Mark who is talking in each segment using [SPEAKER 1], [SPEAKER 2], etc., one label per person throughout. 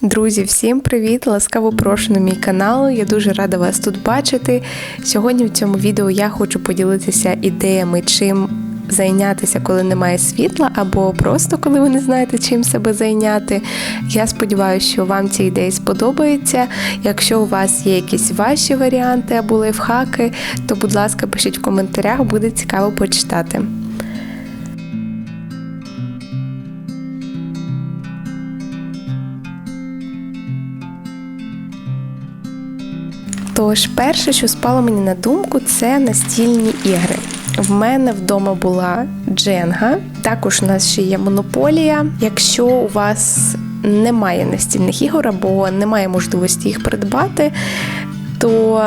[SPEAKER 1] Друзі, всім привіт! Ласкаво прошу на мій канал. Я дуже рада вас тут бачити. Сьогодні в цьому відео я хочу поділитися ідеями, чим зайнятися, коли немає світла, або просто коли ви не знаєте, чим себе зайняти. Я сподіваюся, що вам ці ідеї сподобаються. Якщо у вас є якісь ваші варіанти або лайфхаки, то будь ласка, пишіть в коментарях, буде цікаво почитати. Тож, перше, що спало мені на думку, це настільні ігри. В мене вдома була Дженга, також у нас ще є монополія. Якщо у вас немає настільних ігор або немає можливості їх придбати, то,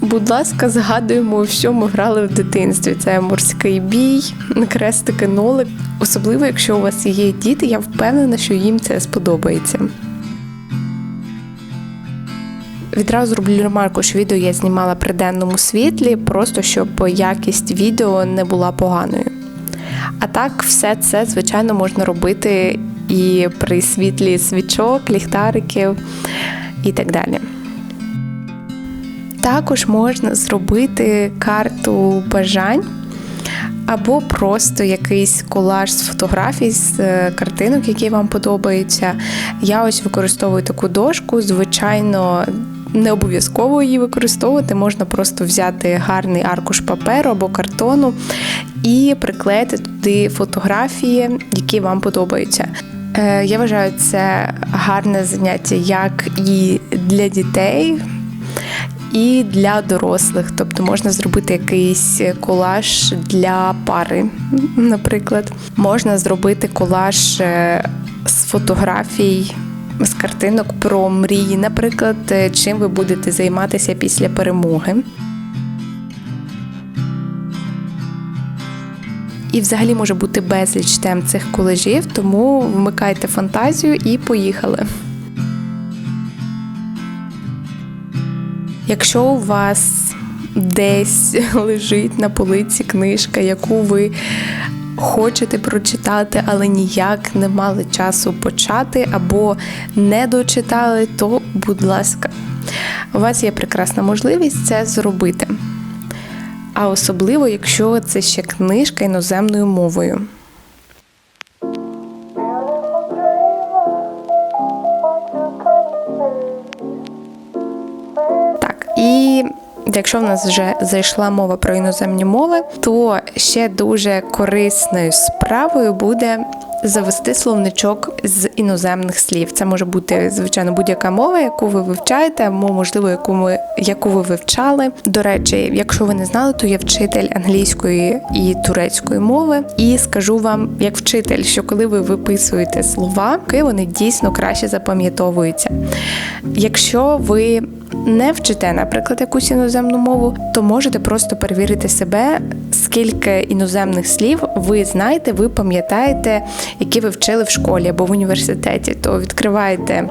[SPEAKER 1] будь ласка, згадуємо, що ми грали в дитинстві. Це морський бій, крестики, нолик. Особливо, якщо у вас є діти, я впевнена, що їм це сподобається. Відразу зроблю ремарку, що відео я знімала при денному світлі, просто щоб якість відео не була поганою. А так, все це, звичайно, можна робити і при світлі свічок, ліхтариків і так далі. Також можна зробити карту бажань. Або просто якийсь колаж з фотографій, з е, картинок, які вам подобаються. Я ось використовую таку дошку. Звичайно, не обов'язково її використовувати, можна просто взяти гарний аркуш паперу або картону і приклеїти туди фотографії, які вам подобаються. Е, я вважаю, це гарне заняття як і для дітей. І для дорослих, тобто можна зробити якийсь колаж для пари, наприклад, можна зробити колаж е, з фотографій з картинок про мрії, наприклад, е, чим ви будете займатися після перемоги. І взагалі може бути безліч тем цих колежів, тому вмикайте фантазію і поїхали. Якщо у вас десь лежить на полиці книжка, яку ви хочете прочитати, але ніяк не мали часу почати або не дочитали, то, будь ласка, у вас є прекрасна можливість це зробити. А особливо, якщо це ще книжка іноземною мовою. Якщо в нас вже зайшла мова про іноземні мови, то ще дуже корисною справою буде завести словничок з іноземних слів. Це може бути звичайно будь-яка мова, яку ви вивчаєте, або можливо, яку ми яку ви вивчали. До речі, якщо ви не знали, то я вчитель англійської і турецької мови, і скажу вам, як вчитель, що коли ви виписуєте слова, вони дійсно краще запам'ятовуються. Якщо ви не вчите, наприклад, якусь іноземну мову, то можете просто перевірити себе, скільки іноземних слів ви знаєте, ви пам'ятаєте, які ви вчили в школі або в університеті. То відкриваєте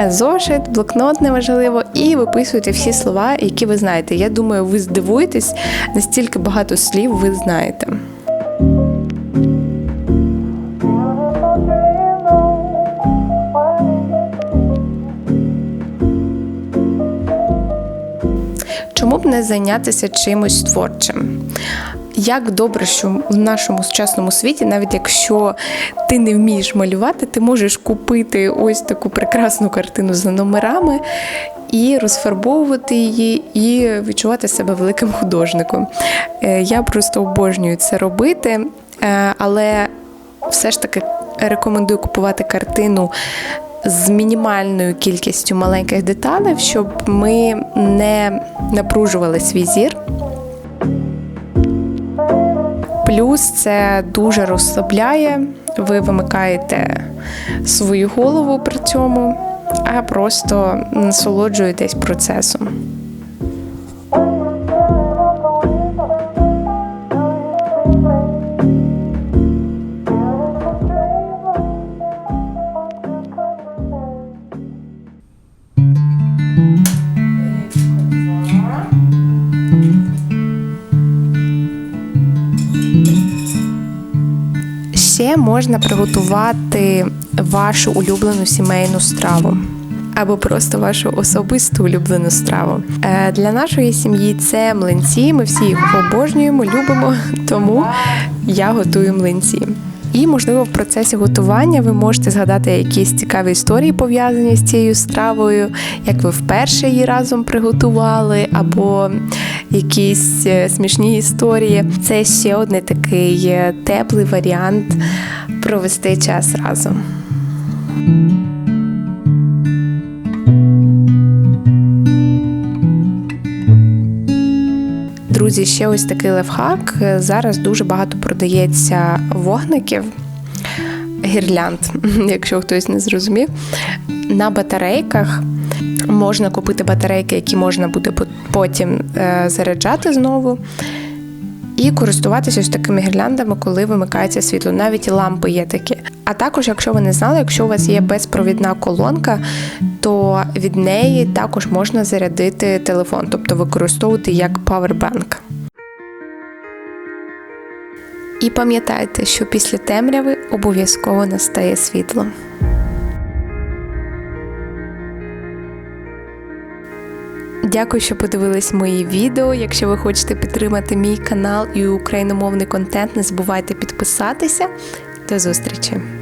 [SPEAKER 1] е, зошит, блокнот неважливо, і виписуєте всі слова, які ви знаєте. Я думаю, ви здивуєтесь, настільки багато слів ви знаєте. Чому не зайнятися чимось творчим? Як добре, що в нашому сучасному світі, навіть якщо ти не вмієш малювати, ти можеш купити ось таку прекрасну картину за номерами і розфарбовувати її, і відчувати себе великим художником. Е, я просто обожнюю це робити, е, але все ж таки рекомендую купувати картину з мінімальною кількістю маленьких деталей, щоб ми не напружували свій зір. Плюс це дуже розслабляє, ви вимикаєте свою голову при цьому, а просто насолоджуєтесь процесом. Ще можна приготувати вашу улюблену сімейну страву. Або просто вашу особисту улюблену страву. Е, Для нашої сім'ї це млинці. Ми всі їх обожнюємо, любимо, тому я готую млинці. І, можливо, в процесі готування ви можете згадати якісь цікаві історії пов'язані з цією стравою, як ви вперше її разом приготували, або якісь е, смішні історії. Це ще один такий е, теплий варіант провести час разом. Друзі, ще ось такий лайфхак. Зараз дуже багато продається вогників, гірлянд, якщо хтось не зрозумів. На батарейках можна купити батарейки, які можна буде потім е, заряджати знову. І користуватися ось такими гірляндами, коли вимикається світло. Навіть лампи є такі. А також, якщо ви не знали, якщо у вас є безпровідна колонка, то від неї також можна зарядити телефон, тобто використовувати як павербанк. І пам'ятайте, що після темряви обов'язково настає світло. Дякую, що подивились мої відео. Якщо ви хочете підтримати мій канал і україномовний контент, не забувайте підписатися. До зустрічі!